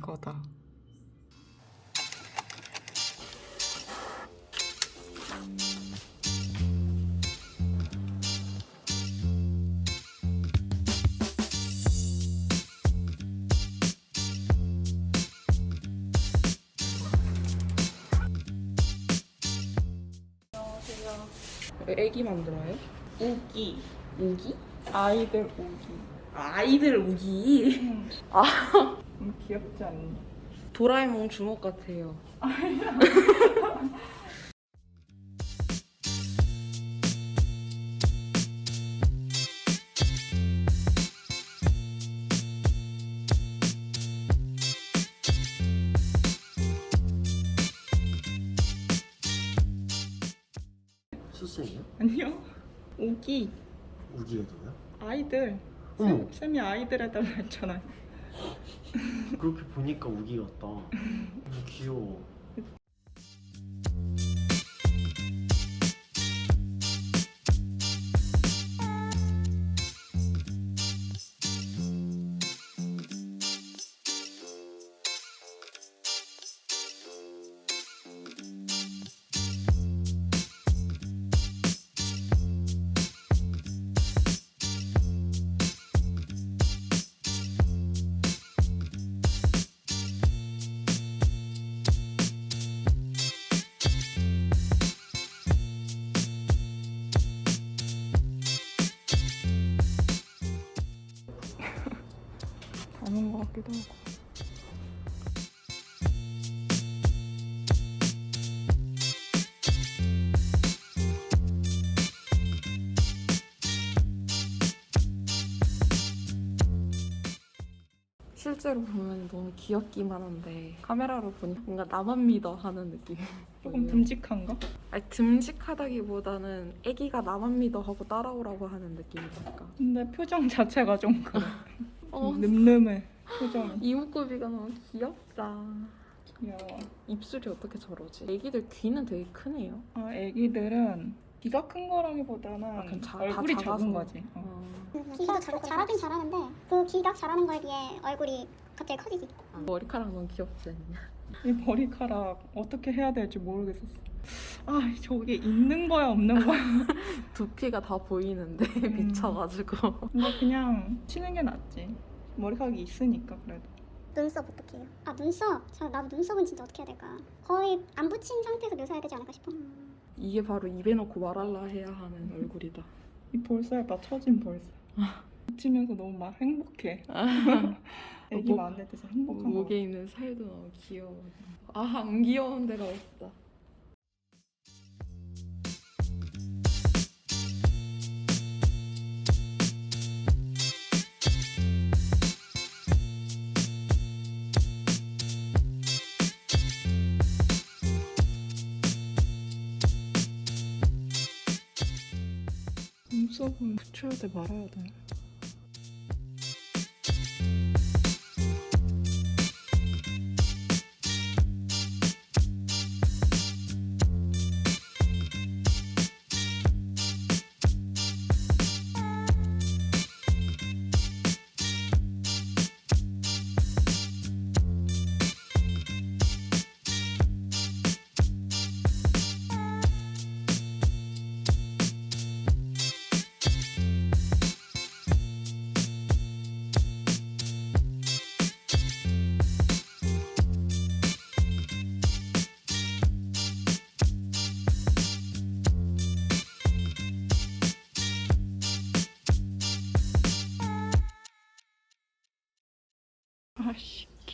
이거다. 애기 만들어요? 우기. 우기? 아이들 우기. 아이들 우기. 음, 귀엽지 않니? 도라에몽 주먹 같아요. 수생이요? 아니요. 우기. 우기가 누구야? 아이들. 쌤, 쌤이 아이들 해달라 했잖아요. 그렇게 보니까 우기 같다. 너무 귀여워. 닮은 것 같기도 하고. 실제로 보면 너무 귀엽기만 한데 카메라로 보니 뭔가 나만 믿어 하는 느낌. 조금 듬직한가? 아니 듬직하다기보다는 애기가 나만 믿어 하고 따라오라고 하는 느낌이랄까. 근데 표정 자체가 좀 그래. 어, 늠름해. 표정이. 이목구비가 너무 귀엽다. 귀여워. 입술이 어떻게 저러지? 애기들 귀는 되게 크네요. 아, 애기들은 귀가 큰 거라기보다는 아, 그럼 자- 얼굴이 다 작아서. 작은 거지. 어. 어. 귀가 잘, 잘하긴 잘하는데 그 귀가 잘하는 거에 비해 얼굴이 갑자기 커지지. 머리카락 너무 귀엽지 않냐? 이 머리카락 어떻게 해야 될지 모르겠었어. 아, 저게 있는 거야, 없는 거야? 두피가 다 보이는데 음. 미쳐가지고. 근데 그냥 치는 게 낫지. 머리카락이 있으니까 그래도. 눈썹 어떻게 해요? 아 눈썹? 저 나도 눈썹은 진짜 어떻게 해야 될까? 거의 안 붙인 상태에서 묘사해야 되지 않을까 싶어. 이게 바로 입에 넣고 말할라 해야 하는 얼굴이다. 이 볼살 봐, 처진 볼살. 붙이면서 너무 막 행복해. 애기 목- 마음에 드서 행복한 거. 목에 있는 살도 너무 귀여워. 아, 안 귀여운 데가 없다. 눈썹은 붙여야 돼, 말아야 돼.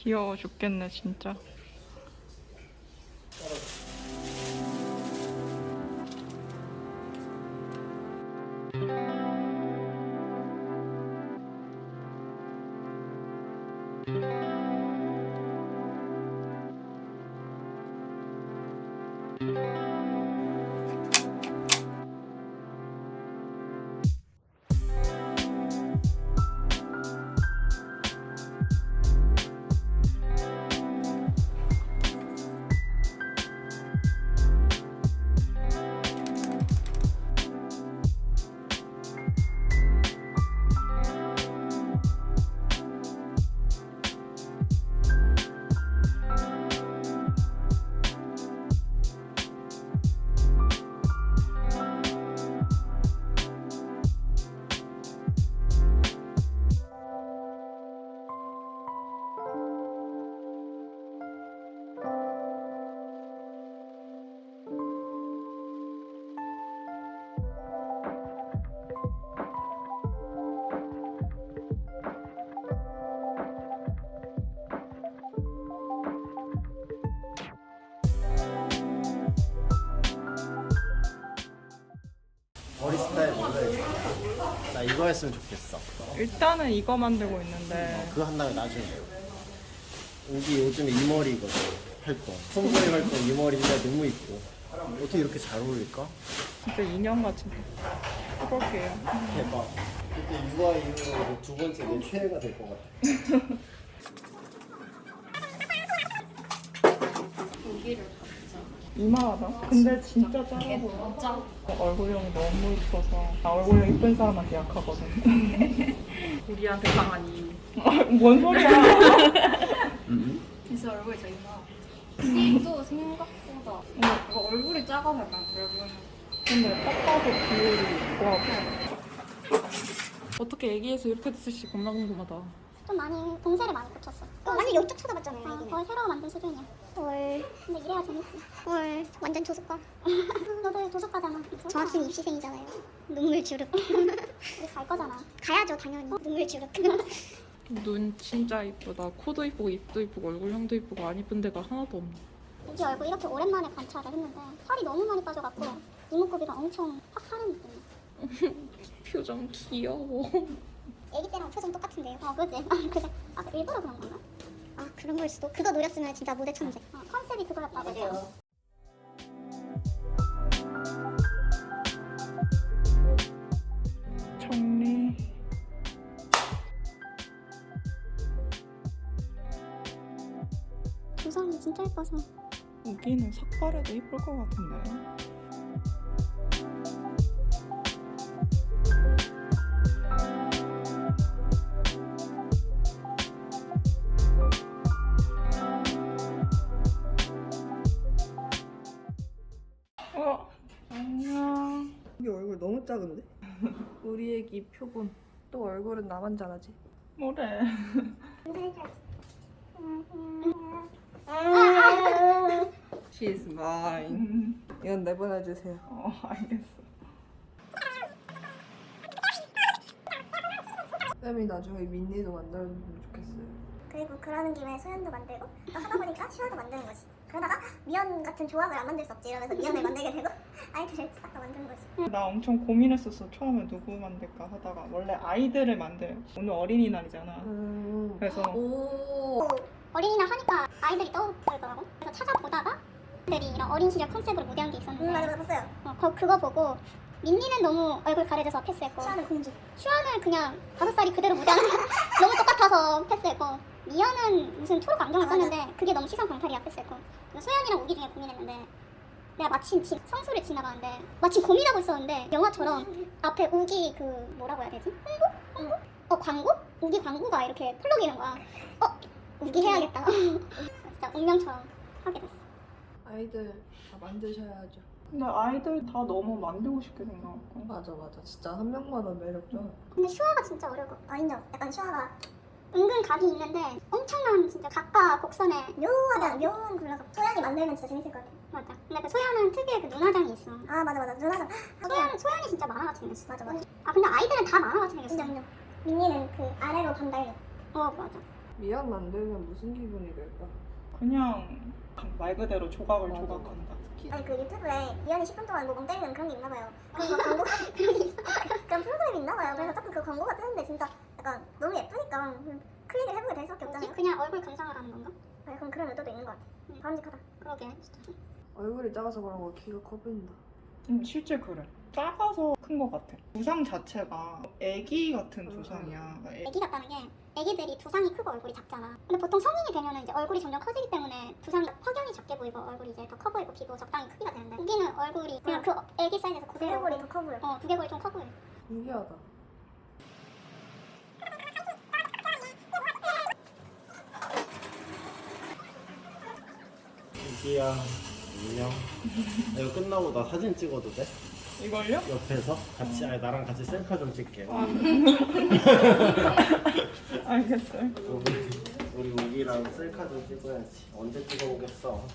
귀여워 죽겠네 진짜. 나 이거 했으면 좋겠어. 일단은 이거 만들고 있는데 그거 한 다음에 나중에. 우기 요즘 이 머리거든. 활동. 손머리 활동 이 머리인데 너무 이뻐. 어떻게 이렇게 잘 어울릴까? 진짜 인형 같은데. 해볼게요. 대박. 그때 육아 이후로 두 번째 내 최애가 될 것 같아. 고기를 이마하다. 근데 진짜 작아 보여. 진짜 얼굴형이 너무 이뻐서 나 얼굴형 이쁜 사람한테 약하거든. 우리한테 강한 이유. 뭔 소리야? 진짜 얼굴이 제일 나. C도 생각보다 뭔가 얼굴이 작아서 약간 그래 보이는. 근데 딱 봐도 비율이 와 어떻게 애기에서 이렇게 됐을지 겁나 궁금하다. 좀 많이 봉쇄를 많이 고쳤어. 완전 이쪽 쳐다봤잖아요. 어, 거의 새로 만든 수준이야. 헐. 근데 이래야 재밌지. 헐. 완전 조숙과. 너도 조숙과잖아. 정확히는 입시생이잖아요. 눈물 주룩. 우리 갈 거잖아. 가야죠 당연히. 눈물 주룩. 눈 진짜 이쁘다. 코도 이쁘고 입도 이쁘고 얼굴형도 이쁘고 안 이쁜 데가 하나도 없네. 우리 얼굴 이렇게 오랜만에 관찰을 했는데 살이 너무 많이 빠져갖고 이목구비가 엄청 확 사는 느낌이야. 표정 귀여워. 애기 때랑 표정 똑같은데요. 어, 그지? 아, 그래. 아, 일부러 그런 건가? 아, 그런 걸 수도. 그거 노렸으면 진짜 무대 천재. 어, 컨셉이 그거였다고 했잖아. 정리. 두상이 진짜 예뻐서. 여기는 삭발해도 이쁠 것 같은데. 어, 우리 애기 표본. 또 얼굴은 나만 잘하지. 뭐래? She's mine. 음, 이건 내보내주세요. 어, 알겠어. 쌤이 나중에 민니도 만들어주면 좋겠어요. 그리고 그러는 김에 소연도 만들고 또 하다 보니까 시화도 만드는 거지. 그러다가 미연 같은 조합을 안 만들 수 없지 이러면서 미연을 만들게 되고 아이들을 싹 다 만드는 거지. 나 엄청 고민했었어. 처음에 누구 만들까 하다가 원래 아이들을 만들. 오늘 어린이날이잖아. 음. 그래서 오. 어린이날 하니까 아이들이 떠오르더라고. 그래서 찾아보다가 들이 이런 어린 시절 컨셉으로 무대한 게 있었는데. 맞아, 맞아, 봤어요. 어, 거, 그거 보고 민니는 너무 얼굴 가려져서 패스했고. 슈아는 공주. 슈아는 그냥 다섯 살이 그대로 무대하는 거 너무 똑같아서 패스했고. 미연은 무슨 초록 안경을 썼는데 그게 너무 시선 강탈이야 패스했고. 소연이랑 우기 중에 고민했는데 내가 마침 지, 성수를 지나가는데 마침 고민하고 있었는데 영화처럼 앞에 우기 그 뭐라고 해야 되지? 홍보? 홍보? 어 광고? 우기 광고가 이렇게 플러기는 거야. 어 우기 해야겠다. 진짜 운명처럼 하게 됐어. 아이들 다 만드셔야죠. 근데 아이들 다 너무 만들고 싶게 생각하고. 맞아 맞아. 진짜 한 명마다 매력죠. 근데 슈아가 진짜 어려워. 아 인정. 약간 슈아가 은근 각이 있는데 엄청난 진짜 각과 곡선에 묘하다 묘한 굴러서 소연이 만들면 진짜 재밌을 것 같아. 맞아. 근데 그 소연은 특유의 그 눈화장이 있어. 아 맞아 맞아 눈화장. 소연 소연이 진짜 만화같이 생겼어. 맞아 맞아. 아 근데 아이들은 다 만화같이 생겼어. 인정 인정. 민니는 그 아래로 반달려. 어 맞아. 미연 만들면 무슨 기분이 들까? 그냥 말 그대로 조각을 맞아, 조각한다. 아니 그 유튜브에 미연이 10분 동안 뭐멍 때리는 그런 게 있나 봐요. 그런 거 광고 그런 게 있어. 그런 프로그램이 있나 봐요. 그래서 자꾸 그 광고가 뜨는데 진짜 약간 너무 예쁘니까 클릭을 해보게 될 수밖에 없잖아요. 그냥 얼굴 감상을 하는 건가? 네, 그럼 그런 의도도 있는 것 같아. 바람직하다. 그러게 진짜. 얼굴이 작아서 그런 거 키가 커 보인다. 음, 실제 그래. 작아서 큰 것 같아. 두상 자체가 애기 같은 두상이야. 애기 같다는 게 애기들이 두상이 크고 얼굴이 작잖아. 근데 보통 성인이 되면은 이제 얼굴이 점점 커지기 때문에 두상이 확연히 작게 보이고 얼굴이 이제 더 커 보이고 귀도 적당히 크기가 되는데 우기는 얼굴이 그냥 그 애기 사이즈에서 두개골이 더 커 보여. 어, 두개골이 좀 커 보여. 신기하다. 우기야 안녕. 이거 끝나고 나 사진 찍어도 돼? 이걸요? 옆에서 같이 아니 나랑 같이 셀카 좀 찍게. 알겠어요. 우리 우리 우기랑 셀카 좀 찍어야지. 언제 찍어오겠어?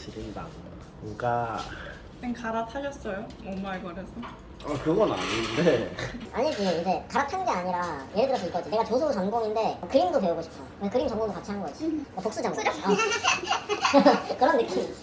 지린다. 뭔가 쌤 갈아타셨어요? 오마이걸에서? 어 그건 아닌데 아니지 이제 갈아탄 게 아니라 예를 들어서 이거지 내가 조수 전공인데 그림도 배우고 싶어 그림 전공도 같이 한 거지 그러니까 복수 전공 어. 그런 느낌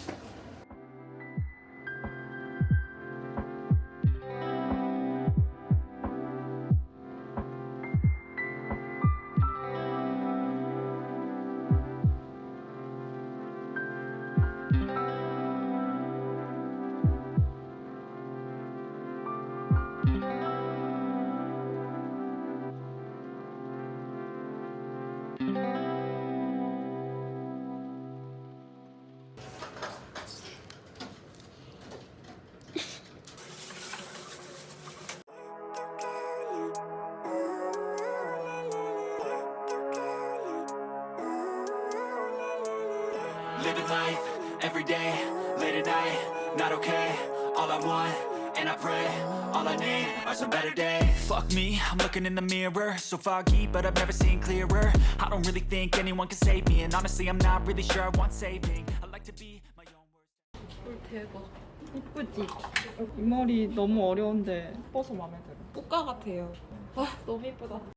Living life every day, late at night, not okay. All I want, and I pray, all I need are some better days. Fuck me, I'm looking in the mirror, so foggy, but I've never seen clearer. I don't really think anyone can save me, and honestly, I'm not really sure I want saving. I like to be my own worst. 꿀 대박. 이쁘지? 이 머리 너무 어려운데 예뻐서 마음에 들어. 꽃가 같아요. 와 너무 예쁘다.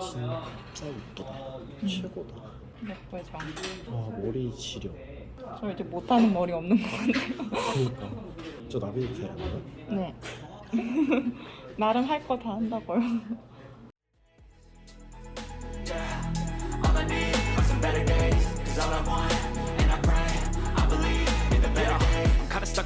진짜 이쁘다. 최고다. 예쁘죠? 와 머리 지려. 저 이제 못하는 머리 없는 것 같아요. 그러니까 저 나비도 되는 네. 나름 할 거 다 한다고요. Yeah, all I need are some better days. Cause all I want,